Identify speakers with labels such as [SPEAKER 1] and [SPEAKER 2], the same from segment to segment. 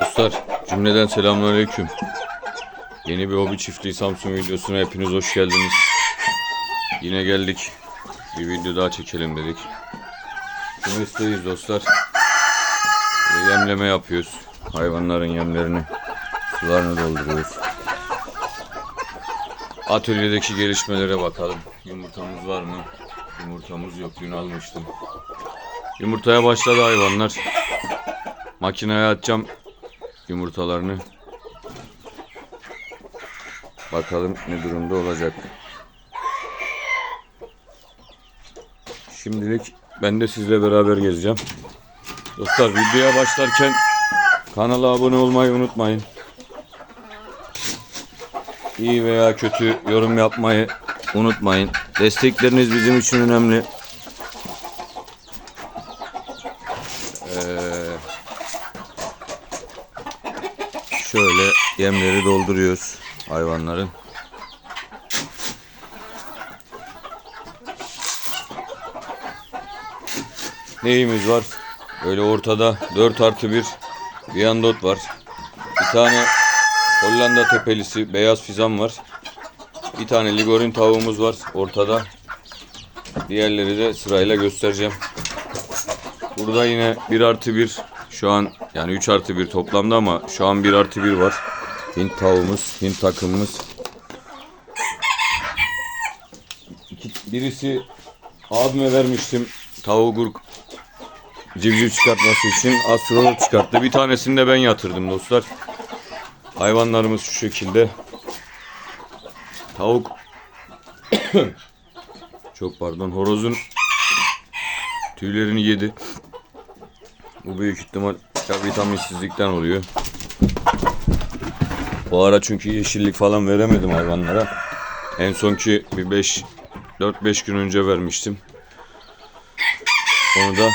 [SPEAKER 1] Dostlar cümleden selamünaleyküm. Yeni bir hobi çiftliği Samsun videosuna hepiniz hoş geldiniz. Yine geldik. Bir video daha çekelim dedik. Kümesteyiz dostlar. Böyle Yemleme yapıyoruz. Hayvanların yemlerini, sularını dolduruyoruz. Atölyedeki gelişmelere bakalım. Yumurtamız var mı? Yumurtamız yok. Dün almıştım. Yumurtaya başladı hayvanlar. Makineye atacağım yumurtalarını. Bakalım ne durumda olacak. Şimdilik ben de sizle beraber gezeceğim. Dostlar videoya başlarken kanala abone olmayı unutmayın. İyi veya kötü yorum yapmayı unutmayın. Destekleriniz bizim için önemli. Ee, Şöyle yemleri dolduruyoruz hayvanların. Neyimiz var? Böyle ortada 4 artı 1 Viandot var. Bir tane Hollanda tepelisi beyaz fizan var. Bir tane Ligorin tavuğumuz var ortada. Diğerleri de sırayla göstereceğim. Burada yine 1 artı 1 şu an yani 3 artı 1 toplamda ama şu an 1 artı 1 var. Hint tavuğumuz, Hint takımımız. Birisi abime vermiştim tavuğu gurk civciv çıkartması için astronot çıkarttı. Bir tanesini de ben yatırdım dostlar. Hayvanlarımız şu şekilde. Tavuk çok pardon horozun tüylerini yedi. Bu büyük ihtimal vitaminsizlikten oluyor. Bu ara çünkü yeşillik falan veremedim hayvanlara. En sonki bir 5 4-5 gün önce vermiştim. Onu da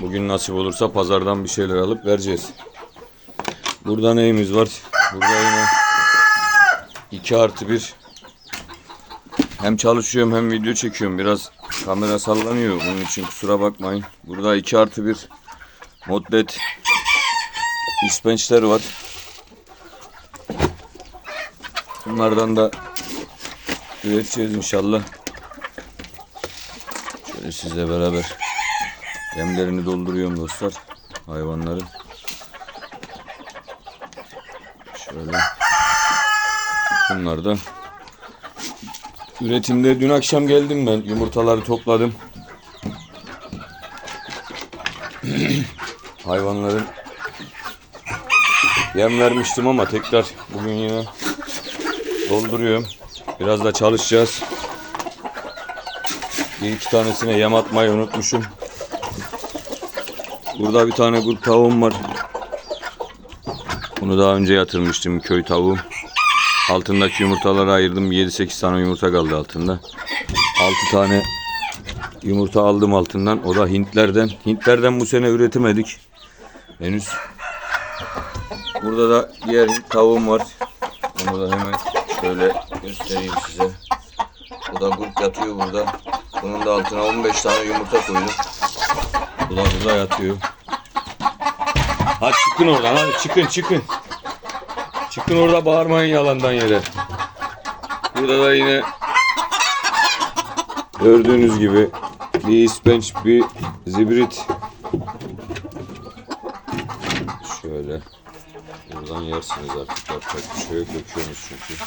[SPEAKER 1] bugün nasip olursa pazardan bir şeyler alıp vereceğiz. Burada neyimiz var? Burada yine 2 artı 1 hem çalışıyorum hem video çekiyorum. Biraz kamera sallanıyor. Bunun için kusura bakmayın. Burada 2 artı 1 Modbet ispençler var. Bunlardan da üreteceğiz inşallah. Şöyle sizle beraber yemlerini dolduruyorum dostlar hayvanların. Şöyle bunlar da üretimde dün akşam geldim ben yumurtaları topladım. hayvanların yem vermiştim ama tekrar bugün yine dolduruyorum. Biraz da çalışacağız. Bir iki tanesine yem atmayı unutmuşum. Burada bir tane grup tavuğum var. Bunu daha önce yatırmıştım köy tavuğum. Altındaki yumurtaları ayırdım. 7-8 tane yumurta kaldı altında. 6 tane yumurta aldım altından. O da Hintlerden. Hintlerden bu sene üretemedik. Henüz. Burada da diğer tavuğum var. Onu da hemen şöyle göstereyim size. Bu da grup yatıyor burada. Bunun da altına 15 tane yumurta koydum. Bu da burada yatıyor. Hadi çıkın oradan hadi çıkın çıkın. Çıkın orada bağırmayın yalandan yere. Burada da yine gördüğünüz gibi bir ispenç bir zibrit. Şöyle buradan yersiniz artık yapacak bir şey yok döküyorsunuz çünkü.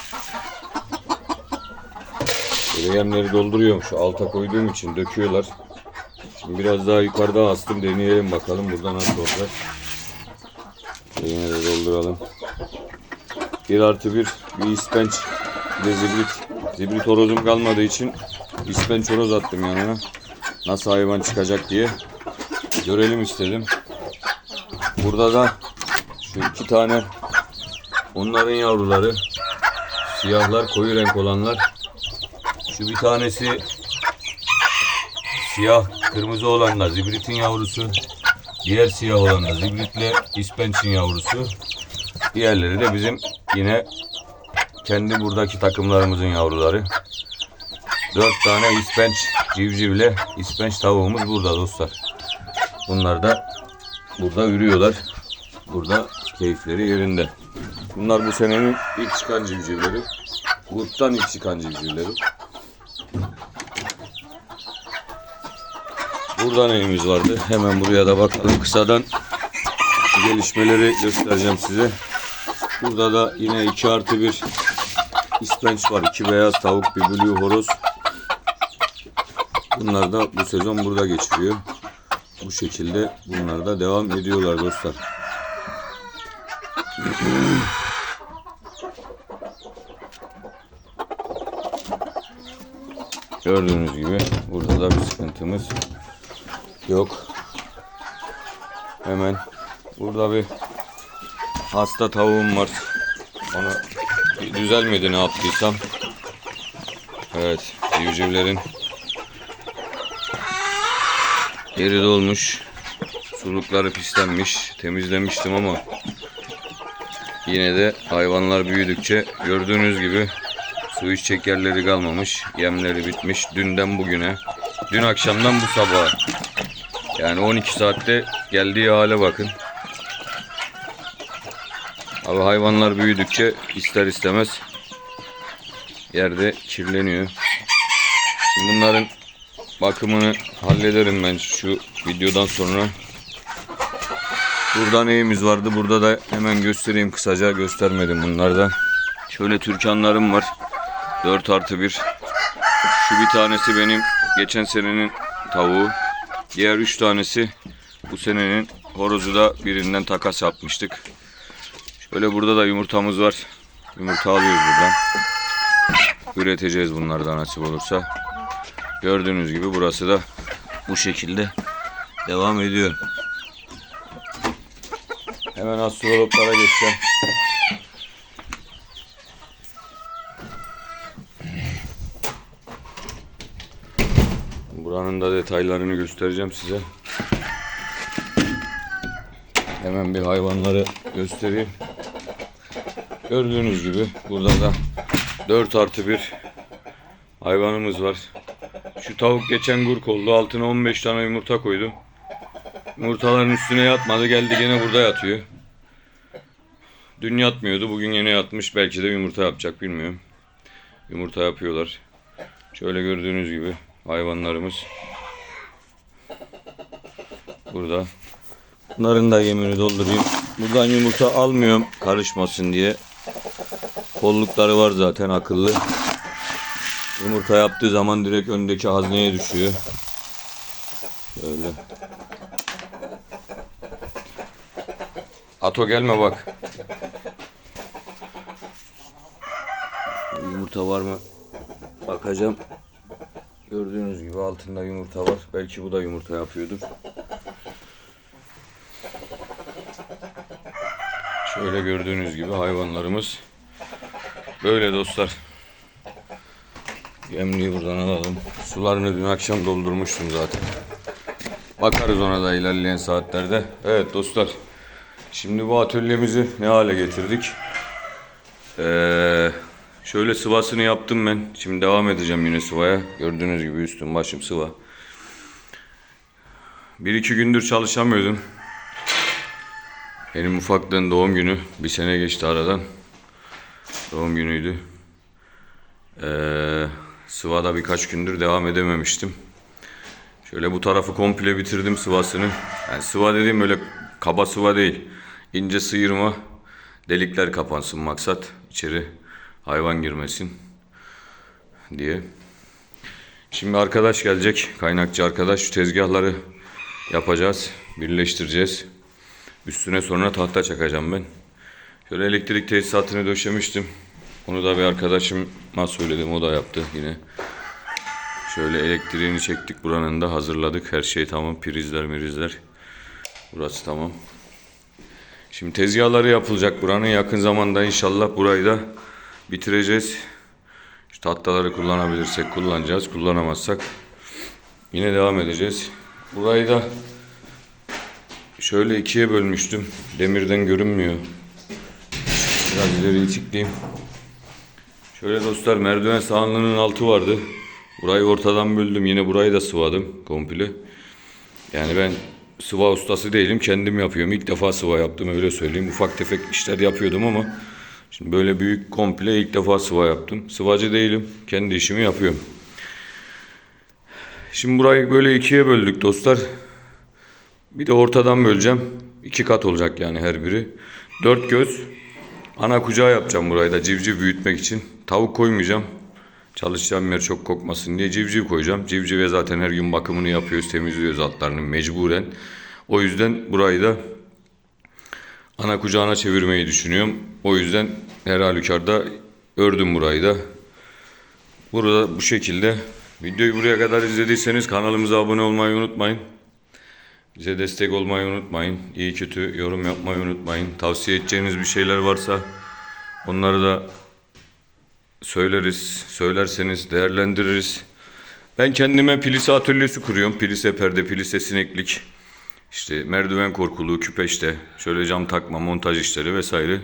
[SPEAKER 1] Böyle yemleri dolduruyorum şu alta koyduğum için döküyorlar. Şimdi biraz daha yukarıda astım deneyelim bakalım burada nasıl olacak. Yine dolduralım. 1 artı 1 bir ispenç bir de zibrit. Zibrit horozum kalmadığı için ispenç horoz attım yanına. Nasıl hayvan çıkacak diye görelim istedim. Burada da şu iki tane onların yavruları siyahlar koyu renk olanlar. Şu bir tanesi siyah kırmızı olan da zibritin yavrusu. Diğer siyah olan da zibritle ispençin yavrusu. Diğerleri de bizim yine kendi buradaki takımlarımızın yavruları. Dört tane ispenç civcivle ispenç tavuğumuz burada dostlar. Bunlar da burada ürüyorlar. Burada keyifleri yerinde. Bunlar bu senenin ilk çıkan civcivleri. Gruptan ilk çıkan civcivleri. Burada neyimiz vardı? Hemen buraya da bakalım. Kısadan gelişmeleri göstereceğim size. Burada da yine 2 artı 1 ispenç var. 2 beyaz tavuk, bir blue horoz. Bunlar da bu sezon burada geçiriyor. Bu şekilde bunlar da devam ediyorlar dostlar. Gördüğünüz gibi burada da bir sıkıntımız yok. Hemen burada bir hasta tavuğum var. Onu düzelmedi ne yaptıysam. Evet, civcivlerin yeri dolmuş. Sulukları pislenmiş. Temizlemiştim ama yine de hayvanlar büyüdükçe gördüğünüz gibi su içecek yerleri kalmamış. Yemleri bitmiş. Dünden bugüne. Dün akşamdan bu sabaha. Yani 12 saatte geldiği hale bakın. Abi hayvanlar büyüdükçe ister istemez yerde kirleniyor. Şimdi bunların bakımını hallederim ben şu videodan sonra. Burada neyimiz vardı? Burada da hemen göstereyim kısaca göstermedim bunlardan. Şöyle türkanlarım var. 4 artı 1. Şu bir tanesi benim geçen senenin tavuğu. Diğer 3 tanesi bu senenin horozu da birinden takas yapmıştık. Şöyle burada da yumurtamız var. Yumurta alıyoruz buradan. Üreteceğiz bunlardan nasip olursa. Gördüğünüz gibi burası da bu şekilde devam ediyor. Hemen astrologlara geçeceğim. Buranın da detaylarını göstereceğim size. Hemen bir hayvanları göstereyim. Gördüğünüz gibi burada da 4 artı 1 hayvanımız var. Şu tavuk geçen gurk oldu. Altına 15 tane yumurta koydu. Yumurtaların üstüne yatmadı. Geldi gene burada yatıyor. Dün yatmıyordu. Bugün yine yatmış. Belki de yumurta yapacak bilmiyorum. Yumurta yapıyorlar. Şöyle gördüğünüz gibi hayvanlarımız. Burada. Bunların da yemini doldurayım. Buradan yumurta almıyorum karışmasın diye. Kollukları var zaten akıllı. Yumurta yaptığı zaman direkt öndeki hazneye düşüyor. Şöyle. Ato gelme bak. Yumurta var mı? Bakacağım. Gördüğünüz gibi altında yumurta var. Belki bu da yumurta yapıyordur. Şöyle gördüğünüz gibi hayvanlarımız böyle dostlar. Yemliği buradan alalım. Sularını dün akşam doldurmuştum zaten. Bakarız ona da ilerleyen saatlerde. Evet dostlar. Şimdi bu atölyemizi ne hale getirdik? Ee, şöyle sıvasını yaptım ben. Şimdi devam edeceğim yine sıvaya. Gördüğünüz gibi üstüm başım sıva. Bir iki gündür çalışamıyordum. Benim ufaklığın doğum günü. Bir sene geçti aradan. Doğum günüydü. Ee, sıvada birkaç gündür devam edememiştim. Şöyle bu tarafı komple bitirdim sıvasını. Yani sıva dediğim öyle kaba sıva değil. İnce sıyırma. Delikler kapansın maksat. içeri hayvan girmesin diye. Şimdi arkadaş gelecek. Kaynakçı arkadaş. Şu tezgahları yapacağız. Birleştireceğiz. Üstüne sonra tahta çakacağım ben. Şöyle elektrik tesisatını döşemiştim. Onu da bir arkadaşıma söyledim. O da yaptı yine. Şöyle elektriğini çektik. Buranın da hazırladık. Her şey tamam. Prizler mirizler. Burası tamam. Şimdi tezgahları yapılacak buranın. Yakın zamanda inşallah burayı da bitireceğiz. Şu tahtaları kullanabilirsek kullanacağız. Kullanamazsak yine devam edeceğiz. Burayı da şöyle ikiye bölmüştüm. Demirden görünmüyor. Biraz ileri itikleyeyim. Şöyle dostlar merdiven sahanlığının altı vardı. Burayı ortadan böldüm. Yine burayı da sıvadım komple. Yani ben sıva ustası değilim. Kendim yapıyorum. İlk defa sıva yaptım öyle söyleyeyim. Ufak tefek işler yapıyordum ama şimdi böyle büyük komple ilk defa sıva yaptım. Sıvacı değilim. Kendi işimi yapıyorum. Şimdi burayı böyle ikiye böldük dostlar. Bir de ortadan böleceğim. İki kat olacak yani her biri. Dört göz. Ana kucağı yapacağım burayı da civciv büyütmek için. Tavuk koymayacağım. Çalışacağım yer çok kokmasın diye civciv koyacağım. Civcive zaten her gün bakımını yapıyoruz, temizliyoruz altlarını mecburen. O yüzden burayı da ana kucağına çevirmeyi düşünüyorum. O yüzden her halükarda ördüm burayı da. Burada bu şekilde. Videoyu buraya kadar izlediyseniz kanalımıza abone olmayı unutmayın. Bize destek olmayı unutmayın. İyi kötü yorum yapmayı unutmayın. Tavsiye edeceğiniz bir şeyler varsa onları da söyleriz. Söylerseniz değerlendiririz. Ben kendime pilise atölyesi kuruyorum. Pilise perde, pilise sineklik. İşte merdiven korkuluğu, küpeşte, şöyle cam takma, montaj işleri vesaire.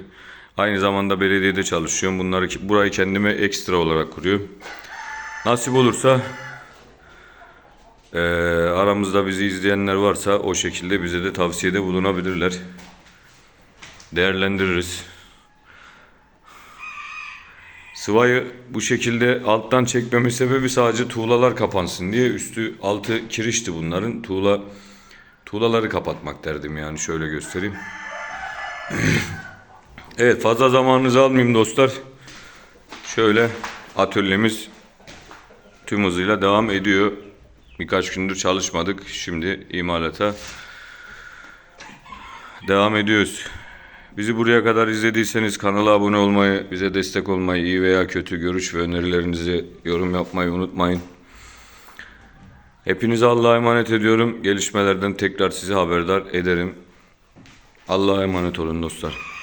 [SPEAKER 1] Aynı zamanda belediyede çalışıyorum. Bunları burayı kendime ekstra olarak kuruyorum. Nasip olursa eee, aramızda bizi izleyenler varsa o şekilde bize de tavsiyede bulunabilirler. Değerlendiririz. Sıvayı bu şekilde alttan çekmemin sebebi sadece tuğlalar kapansın diye. Üstü altı kirişti bunların. Tuğla tuğlaları kapatmak derdim yani şöyle göstereyim. evet fazla zamanınızı almayayım dostlar. Şöyle atölyemiz tüm hızıyla devam ediyor. Birkaç gündür çalışmadık. Şimdi imalata devam ediyoruz. Bizi buraya kadar izlediyseniz kanala abone olmayı, bize destek olmayı, iyi veya kötü görüş ve önerilerinizi yorum yapmayı unutmayın. Hepinizi Allah'a emanet ediyorum. Gelişmelerden tekrar sizi haberdar ederim. Allah'a emanet olun dostlar.